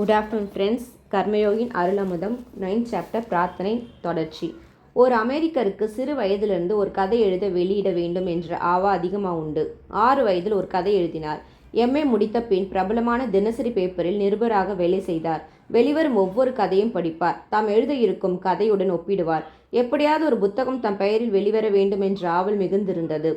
Good afternoon friends Karmayogin Arulamudham ninth chapter பிரார்த்தனை தொடர்ச்சி. ஒரு அமெரிக்கருக்கு சிறு வயதிலிருந்து ஒரு கதை எழுத வெளியிட வேண்டும் என்ற ஆவா அதிகமாக உண்டு. ஆறு வயதில் ஒரு கதை எழுதினார். எம்ஏ முடித்த பின் பிரபலமான தினசரி பேப்பரில் நிருபராக வேலை செய்தார். வெளிவரும் ஒவ்வொரு கதையும் படிப்பார். தாம் எழுத இருக்கும் கதையுடன் ஒப்பிடுவார். எப்படியாவது ஒரு புத்தகம் தம் பெயரில் வெளிவர வேண்டும் என்ற ஆவல் மிகுந்திருந்தது.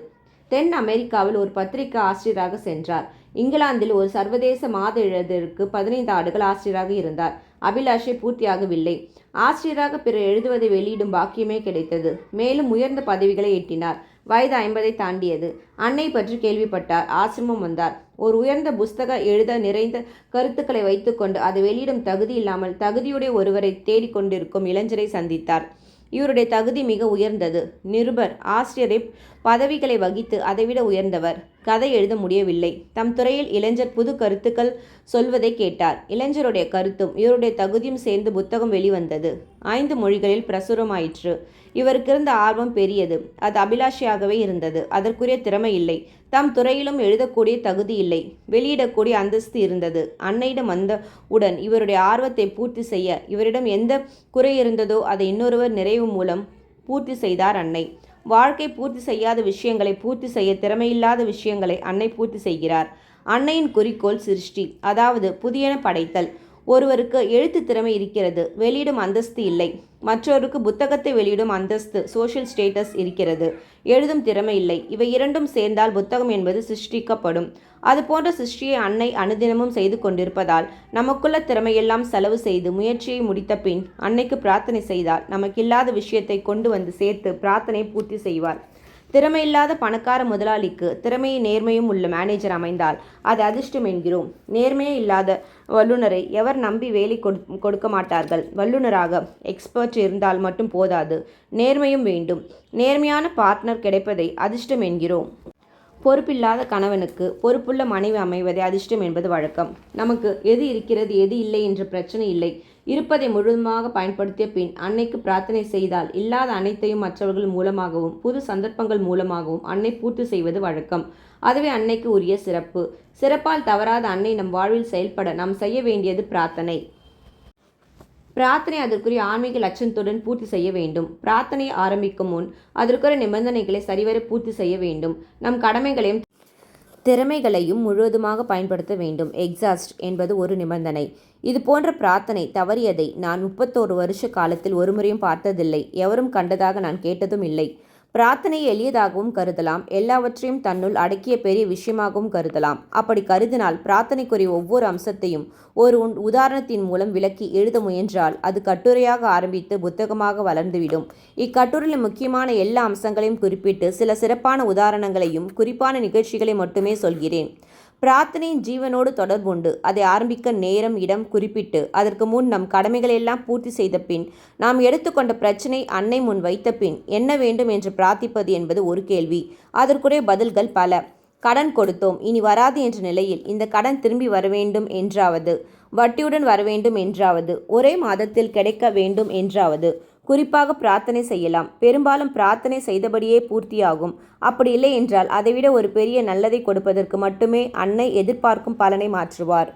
தென் அமெரிக்காவில் ஒரு பத்திரிகை ஆசிரியராக சென்றார். இங்கிலாந்தில் ஒரு சர்வதேச மாத எழுதற்கு பதினைந்து ஆண்டுகள் ஆசிரியராக இருந்தார். அபிலாஷை பூர்த்தியாகவில்லை. ஆசிரியராக பிறர் எழுதுவதை வெளியிடும் பாக்கியமே கிடைத்தது. மேலும் உயர்ந்த பதவிகளை எட்டினார். வயது ஐம்பதை தாண்டியது. அன்னை பற்றி கேள்விப்பட்டார். ஆசிரமம் வந்தார். ஒரு உயர்ந்த புஸ்தக எழுத நிறைந்த கருத்துக்களை வைத்துக்கொண்டு அதை வெளியிடும் தகுதி இல்லாமல் தகுதியுடைய ஒருவரை தேடிக்கொண்டிருக்கும் இளைஞரை சந்தித்தார். இவருடைய தகுதி மிக உயர்ந்தது. நிருபர் ஆசிரியரை பதவிகளை வகித்து அதைவிட உயர்ந்தவர். கதை எழுத முடியவில்லை. தம் துறையில் இளைஞர் புது கருத்துக்கள் சொல்வதை கேட்டார். இளைஞருடைய கருத்தும் இவருடைய தகுதியும் சேர்ந்து புத்தகம் வெளிவந்தது. ஐந்து மொழிகளில் பிரசுரமாயிற்று. இவருக்கு இருந்த ஆர்வம் பெரியது. அது அபிலாஷையாகவே இருந்தது. அதற்குரிய திறமை இல்லை. தம் துறையிலும் எழுதக்கூடிய தகுதி இல்லை. வெளியிடக்கூடிய அந்தஸ்து இருந்தது. அன்னையிடம் வந்த உடன் இவருடைய ஆர்வத்தை பூர்த்தி செய்ய இவரிடம் எந்த குறை இருந்ததோ அதை இன்னொருவர் நிறைவு மூலம் பூர்த்தி செய்தார் அன்னை. வாழ்க்கை பூர்த்தி செய்யாத விஷயங்களை பூர்த்தி செய்ய திறமையில்லாத விஷயங்களை அன்னை பூர்த்தி செய்கிறார். அன்னையின் குறிக்கோள் சிருஷ்டி அதாவது புதியன படைத்தல். ஒருவருக்கு எழுத்து திறமை இருக்கிறது வெளியிடும் அந்தஸ்து இல்லை. மற்றொருக்கு புத்தகத்தை வெளியிடும் அந்தஸ்து சோஷியல் ஸ்டேட்டஸ் இருக்கிறது. எழுதும் திறமை இல்லை. இவை இரண்டும் சேர்ந்தால் புத்தகம் என்பது சிருஷ்டிக்கப்படும். அது போன்ற சிருஷ்டியை அன்னை அனுதினமும் செய்து கொண்டிருப்பதால் நமக்குள்ள திறமையெல்லாம் செலவு செய்து முயற்சியை முடித்த பின் அன்னைக்கு பிரார்த்தனை செய்தால் நமக்கில்லாத விஷயத்தை கொண்டு வந்து சேர்த்து பிரார்த்தனை பூர்த்தி செய்வார். திறமையில்லாத பணக்கார முதலாளிக்கு திறமையும் நேர்மையும் உள்ள மேனேஜர் அமைந்தால் அது அதிர்ஷ்டம் என்கிறோம். நேர்மையே இல்லாத வல்லுநரை எவர் நம்பி வேலை கொடுக்க மாட்டார்கள்? வல்லுநராக எக்ஸ்பர்ட் இருந்தால் மட்டும் போதாது. நேர்மையும் வேண்டும். நேர்மையான பார்ட்னர் கிடைப்பதை அதிர்ஷ்டம் என்கிறோம். பொறுப்பில்லாத கணவனுக்கு பொறுப்புள்ள மனைவி அமைவதே அதிர்ஷ்டம் என்பது வழக்கம். நமக்கு எது இருக்கிறது எது இல்லை என்ற பிரச்சனை இல்லை. இருப்பதை முழுவதுமாக பயன்படுத்திய பின் அன்னைக்கு பிரார்த்தனை செய்தால் இல்லாத அனைத்தையும் மற்றவர்கள் மூலமாகவும் புது சந்தர்ப்பங்கள் மூலமாகவும் அன்னை பூர்த்தி செய்வது வழக்கம். அதுவே அன்னைக்கு உரிய சிறப்பு. சிறப்பால் தவறாத அன்னை நம் வாழ்வில் செயல்பட நாம் செய்ய வேண்டியது பிரார்த்தனை. பிரார்த்தனை அதற்குரிய ஆன்மீக லட்சணத்துடன் பூர்த்தி செய்ய வேண்டும். பிரார்த்தனை ஆரம்பிக்கும் முன் அதற்குரிய நிபந்தனைகளை சரிவர பூர்த்தி செய்ய வேண்டும். நம் கடமைகளையும் திறமைகளையும் முழுவதுமாக பயன்படுத்த வேண்டும். எக்ஸாஸ்ட் என்பது ஒரு நிபந்தனை. இது போன்ற பிரார்த்தனை தவறியதை நான் முப்பத்தோரு வருஷ காலத்தில் ஒருமுறையும் பார்த்ததில்லை. எவரும் கண்டதாக நான் கேட்டதும் இல்லை. பிரார்த்தனையை எளியதாகவும் கருதலாம். எல்லாவற்றையும் தன்னுள் அடக்கிய பெரிய விஷயமாகவும் கருதலாம். அப்படி கருதினால் பிரார்த்தனைக்குரிய ஒவ்வொரு அம்சத்தையும் ஒரு உதாரணத்தின் மூலம் விளக்கி எழுத முயன்றால் அது கட்டுரையாக ஆரம்பித்து புத்தகமாக வளர்ந்துவிடும். இக்கட்டுரையில் முக்கியமான எல்லா அம்சங்களையும் குறிப்பிட்டு சில சிறப்பான உதாரணங்களையும் குறிப்பான நிகழ்ச்சிகளை மட்டுமே சொல்கிறேன். பிரார்த்தனையின் ஜீவனோடு தொடர்புண்டு அதை ஆரம்பிக்க நேரம் இடம் குறிப்பிட்டு அதற்கு முன் நம் கடமைகளெல்லாம் பூர்த்தி செய்த பின் நாம் எடுத்துக்கொண்ட பிரச்சனை அன்னை முன் வைத்த பின் என்ன வேண்டும் என்று பிரார்த்திப்பது என்பது ஒரு கேள்வி. அதற்குரிய பதில்கள் பல. கடன் கொடுத்தோம் இனி வராது என்ற நிலையில் இந்த கடன் திரும்பி வர வேண்டும் என்றாவது வட்டியுடன் வர வேண்டும் என்றாவது ஒரே மாதத்தில் கிடைக்க வேண்டும் என்றாவது குறிப்பாக பிரார்த்தனை செய்யலாம். பெரும்பாலும் பிரார்த்தனை செய்தபடியே பூர்த்தியாகும். அப்படி இல்லை என்றால் அதைவிட ஒரு பெரிய நல்லதை கொடுப்பதற்கு மட்டுமே அன்னை எதிர்பார்க்கும் பலனை மாற்றுவார்.